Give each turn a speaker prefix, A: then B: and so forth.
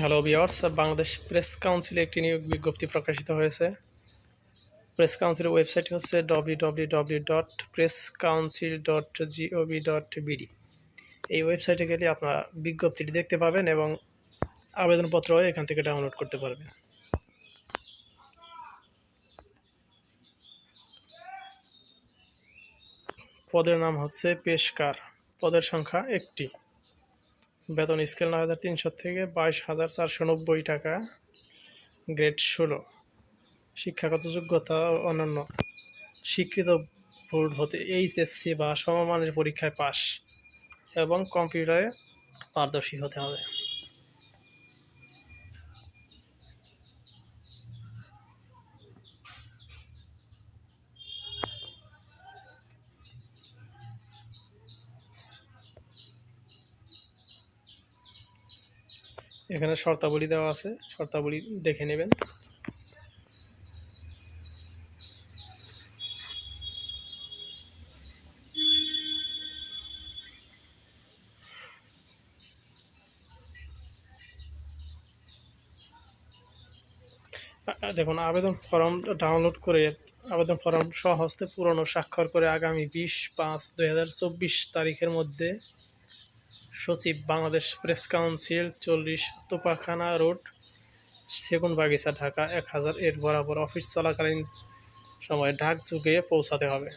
A: Hello বিয়ার্স Bangladesh press কাউন্সিলে একটি নিয়োগ বিজ্ঞপ্তি প্রকাশিত হয়েছে। প্রেস কাউন্সিলের ওয়েবসাইট হচ্ছে বিডি এই ওয়েবসাইটে গেলে আপনারা বিজ্ঞপ্তিটি দেখতে পাবেন এবং আবেদনপত্র এখান থেকে ডাউনলোড করতে পারবেন। পদের নাম হচ্ছে পেশকার। পদের সংখ্যা একটি। বেতন স্কেল নয় হাজার তিনশো থেকে বাইশ হাজার চারশো নব্বই টাকা, গ্রেড ষোলো। শিক্ষাগত যোগ্যতা অন্যান্য স্বীকৃত বোর্ড হতে এইচএসসি বা সমমানের পরীক্ষায় পাশ এবং কম্পিউটারে পারদর্শী হতে হবে। এখানে শর্তাবলী দেওয়া আছে। শর্তাবলী দেখে নেবেন। দেখুন, আবেদন ফর্ম ডাউনলোড করে, আবেদন ফর্ম সহস্তে পূরণ ও স্বাক্ষর করে আগামী বিশ পাঁচ দুই তারিখের মধ্যে সচিব বাংলাদেশ প্রেস কাউন্সিল, চল্লিশ তোপাখানা রোড সেগুন বাগিচা ঢাকা, এক হাজার এর বরাবর অফিস চলাকালীন সময় ঢাক যুগে পৌঁছাতে হবে।